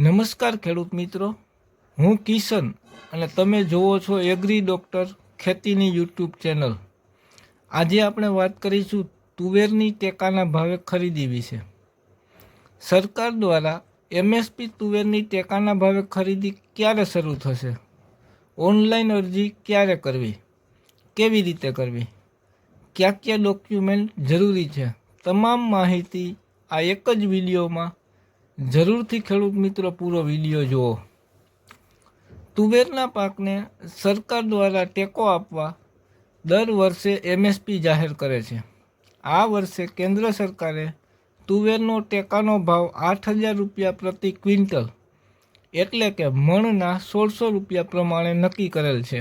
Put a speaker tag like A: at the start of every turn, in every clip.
A: નમસ્કાર ખેડૂત મિત્રો. હું કિશન અને તમે જુઓ છો એગ્રી ડૉક્ટર ખેતીની યુટ્યુબ ચેનલ. આજે આપણે વાત કરીશું તુવેરની ટેકાના ભાવે ખરીદી વિશે. સરકાર દ્વારા એમએસપી તુવેરની ટેકાના ભાવે ખરીદી ક્યારે શરૂ થશે? ઓનલાઈન અરજી ક્યારે કરવી? કેવી રીતે કરવી? કયા કયા ડોક્યુમેન્ટ જરૂરી છે? તમામ માહિતી આ એક જ વિડીયોમાં જરૂરથી ખેડૂત મિત્રો, પૂરો વીડિયો જુઓ. તુવેરના પાકને સરકાર દ્વારા ટેકો આપવા દર વર્ષે એમએસપી જાહેર કરે છે. આ વર્ષે કેન્દ્ર સરકારે તુવેરનો ટેકાનો ભાવ આઠ હજાર રૂપિયા પ્રતિ ક્વિન્ટલ, એટલે કે મણના સોળસો રૂપિયા પ્રમાણે નક્કી કરેલ છે.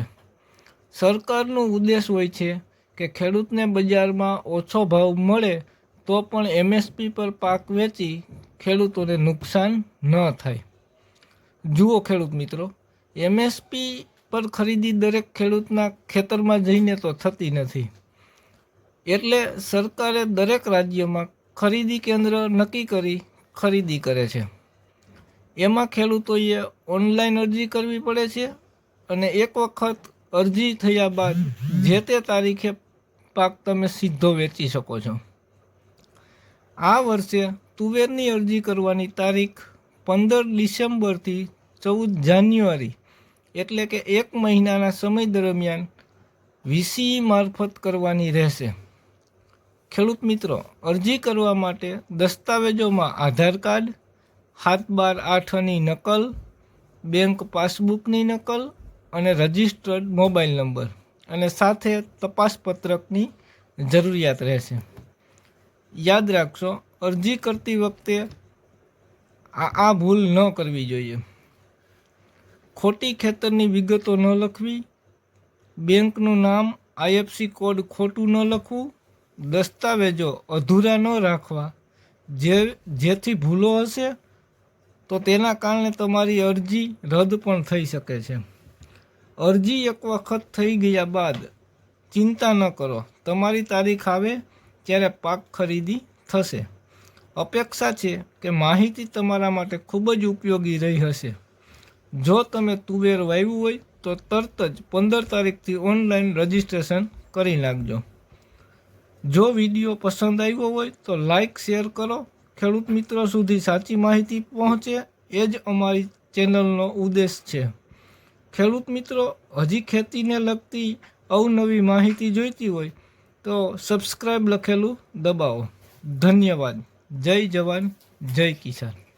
A: સરકારનો ઉદ્દેશ હોય છે કે ખેડૂતને બજારમાં ઓછો ભાવ મળે તો પણ એમએસપી પર પાક વેચી ખેડૂતોને નુકસાન ન થાય. જુઓ ખેડૂત મિત્રો એમએસપી પર ખરીદી દરેક ખેડૂતના ખેતરમાં જઈને તો થતી નથી. એટલે સરકારે દરેક રાજ્યમાં ખરીદી કેન્દ્ર નક્કી કરી ખરીદી કરે છે. એમાં ખેડૂતોએ ઓનલાઈન અરજી કરવી પડે છે અને એક વખત અરજી થયા બાદ જે તે તારીખે પાક તમે સીધો વેચી શકો છો. આ વર્ષે તુવેરની અરજી કરવાની તારીખ પંદર ડિસેમ્બરથી ચૌદ જાન્યુઆરી, એટલે કે એક મહિનાના સમય દરમિયાન વીસી મારફત કરવાની રહેશે. ખેડૂત મિત્રો, અરજી કરવા માટે દસ્તાવેજોમાં આધાર કાર્ડ, હાથ બાર આઠની નકલ, બેંક પાસબુકની નકલ અને રજિસ્ટર્ડ મોબાઈલ નંબર. અને સાથે તપાસ પત્રકની જરૂરિયાત રહેશે. યાદ રાખશો, અરજી કરતી વખતે આ આ ભૂલ ન કરવી જોઈએ. ખોટી ખેતરની વિગતો ન લખવી, બેંકનું નામ આઈએફસી કોડ ખોટું ન લખવું, દસ્તાવેજો અધૂરા ન રાખવા. જે, જેથી ભૂલો હશે, તો તેના કારણે તમારી અરજી રદ પણ થઈ શકે છે. અરજી એક વખત થઈ ગયા બાદ ચિંતા ન કરો. તમારી તારીખ આવે ત્યારે પાક ખરીદી થશે. અપેક્ષા છે કે માહિતી તમારા માટે ખૂબ જ ઉપયોગી રહી હશે. જો તમે તુવેર વાવ્યું હોય, તો તરત જ પંદર તારીખથી ઓનલાઈન રજિસ્ટ્રેશન કરી નાખજો. જો વીડિયો પસંદ આવ્યો હોય, તો લાઈક, શેર કરો. ખેડૂત મિત્રો સુધી સાચી માહિતી પહોંચે એ જ અમારી ચેનલનો ઉદ્દેશ છે. ખેડૂત મિત્રો, હજી ખેતીને લગતી અવનવી માહિતી જોઈતી હોય તો સબસ્ક્રાઈબ લખેલું દબાવો. ધન્યવાદ. જય જવાન જય કિસાન.